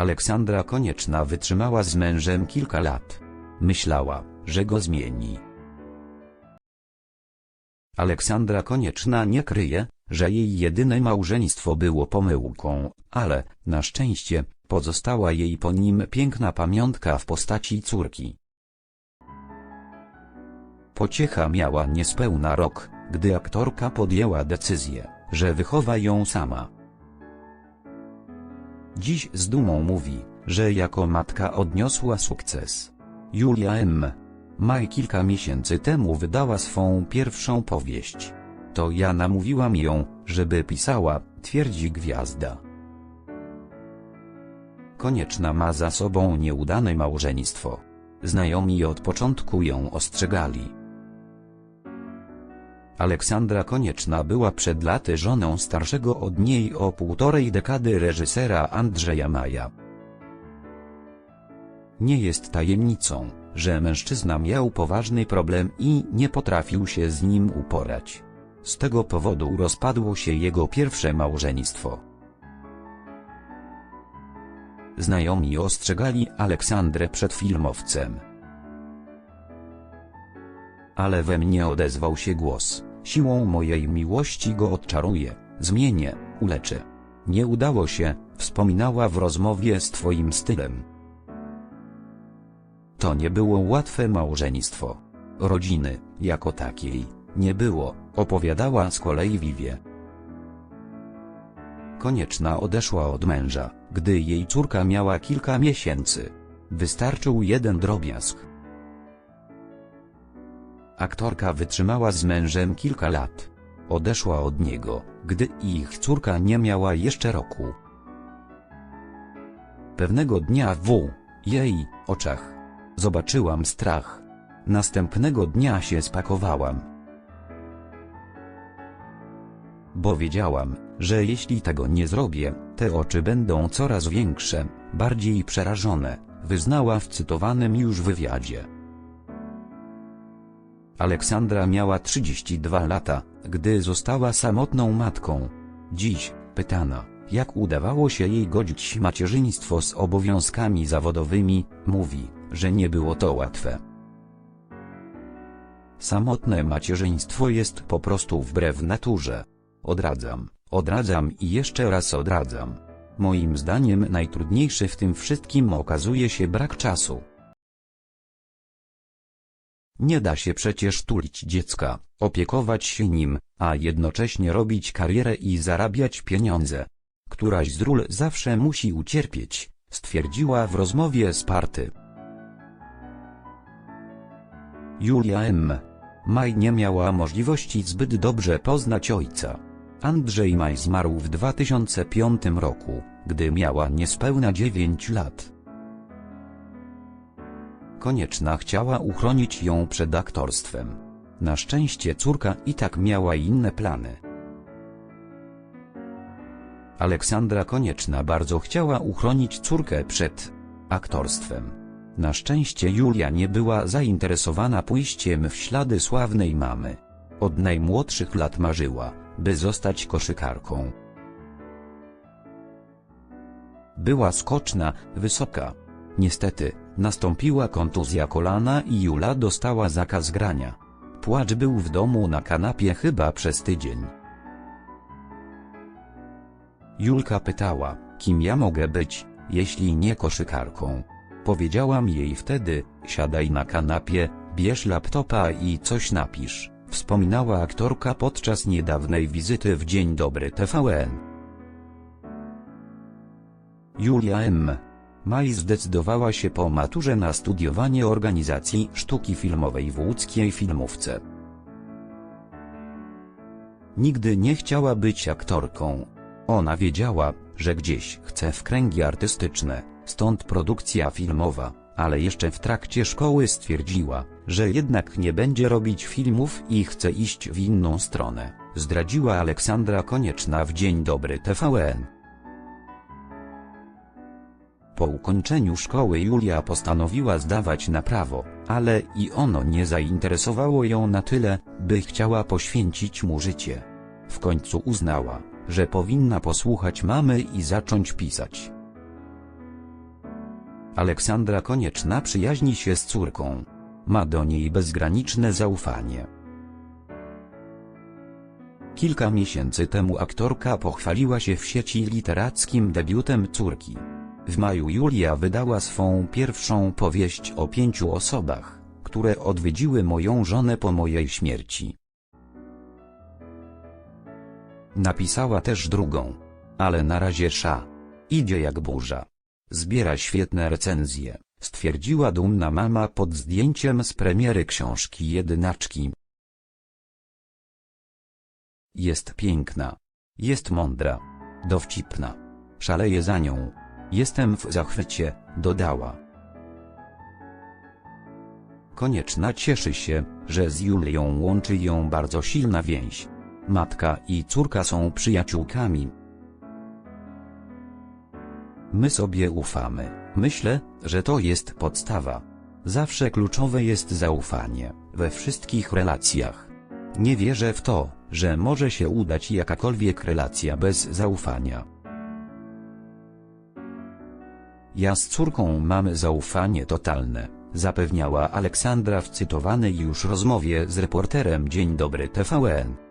Aleksandra Konieczna wytrzymała z mężem kilka lat. Myślała, że go zmieni. Aleksandra Konieczna nie kryje, że jej jedyne małżeństwo było pomyłką, ale, na szczęście, pozostała jej po nim piękna pamiątka w postaci córki. Pociecha miała niespełna rok, gdy aktorka podjęła decyzję, że wychowa ją sama. Dziś z dumą mówi, że jako matka odniosła sukces. Julia M. Maj kilka miesięcy temu wydała swą pierwszą powieść. To ja namówiłam ją, żeby pisała, twierdzi gwiazda. Konieczna ma za sobą nieudane małżeństwo. Znajomi od początku ją ostrzegali. Aleksandra Konieczna była przed laty żoną starszego od niej o półtorej dekady reżysera Andrzeja Maja. Nie jest tajemnicą, że mężczyzna miał poważny problem i nie potrafił się z nim uporać. Z tego powodu rozpadło się jego pierwsze małżeństwo. Znajomi ostrzegali Aleksandrę przed filmowcem. Ale we mnie odezwał się głos, siłą mojej miłości go odczaruję, zmienię, uleczę. Nie udało się, wspominała w rozmowie z twoim stylem. To nie było łatwe małżeństwo. Rodziny, jako takiej, nie było, opowiadała z kolei Vivie. Konieczna odeszła od męża, gdy jej córka miała kilka miesięcy. Wystarczył jeden drobiazg. Aktorka wytrzymała z mężem kilka lat. Odeszła od niego, gdy ich córka nie miała jeszcze roku. Pewnego dnia w jej oczach zobaczyłam strach. Następnego dnia się spakowałam. Bo wiedziałam, że jeśli tego nie zrobię, te oczy będą coraz większe, bardziej przerażone, wyznała w cytowanym już wywiadzie. Aleksandra miała 32 lata, gdy została samotną matką. Dziś, pytana, jak udawało się jej godzić macierzyństwo z obowiązkami zawodowymi, mówi, że nie było to łatwe. Samotne macierzyństwo jest po prostu wbrew naturze. Odradzam, odradzam i jeszcze raz odradzam. Moim zdaniem najtrudniejszy w tym wszystkim okazuje się brak czasu. Nie da się przecież tulić dziecka, opiekować się nim, a jednocześnie robić karierę i zarabiać pieniądze. Któraś z ról zawsze musi ucierpieć, stwierdziła w rozmowie z Party. Julia M. Maj nie miała możliwości zbyt dobrze poznać ojca. Andrzej Maj zmarł w 2005 roku, gdy miała niespełna 9 lat. Konieczna chciała uchronić ją przed aktorstwem. Na szczęście córka i tak miała inne plany. Aleksandra Konieczna bardzo chciała uchronić córkę przed aktorstwem. Na szczęście Julia nie była zainteresowana pójściem w ślady sławnej mamy. Od najmłodszych lat marzyła, by zostać koszykarką. Była skoczna, wysoka. Niestety, nastąpiła kontuzja kolana i Jula dostała zakaz grania. Płacz był w domu na kanapie chyba przez tydzień. Julka pytała, kim ja mogę być, jeśli nie koszykarką. Powiedziałam jej wtedy, siadaj na kanapie, bierz laptopa i coś napisz, wspominała aktorka podczas niedawnej wizyty w Dzień Dobry TVN. Julia M. Maj zdecydowała się po maturze na studiowanie organizacji sztuki filmowej w łódzkiej filmówce. Nigdy nie chciała być aktorką. Ona wiedziała, że gdzieś chce w kręgi artystyczne, stąd produkcja filmowa, ale jeszcze w trakcie szkoły stwierdziła, że jednak nie będzie robić filmów i chce iść w inną stronę, zdradziła Aleksandra Konieczna w Dzień Dobry TVN. Po ukończeniu szkoły Julia postanowiła zdawać na prawo, ale i ono nie zainteresowało ją na tyle, by chciała poświęcić mu życie. W końcu uznała, że powinna posłuchać mamy i zacząć pisać. Aleksandra Konieczna przyjaźni się z córką. Ma do niej bezgraniczne zaufanie. Kilka miesięcy temu aktorka pochwaliła się w sieci literackim debiutem córki. W maju Julia wydała swą pierwszą powieść o pięciu osobach, które odwiedziły moją żonę po mojej śmierci. Napisała też drugą. Ale na razie sza. Idzie jak burza. Zbiera świetne recenzje, stwierdziła dumna mama pod zdjęciem z premiery książki Jedynaczki. Jest piękna. Jest mądra. Dowcipna. Szaleję za nią. Jestem w zachwycie, dodała. Konieczna cieszy się, że z Julią łączy ją bardzo silna więź. Matka i córka są przyjaciółkami. My sobie ufamy. Myślę, że to jest podstawa. Zawsze kluczowe jest zaufanie, we wszystkich relacjach. Nie wierzę w to, że może się udać jakakolwiek relacja bez zaufania. Ja z córką mamy zaufanie totalne, zapewniała Aleksandra w cytowanej już rozmowie z reporterem Dzień Dobry TVN.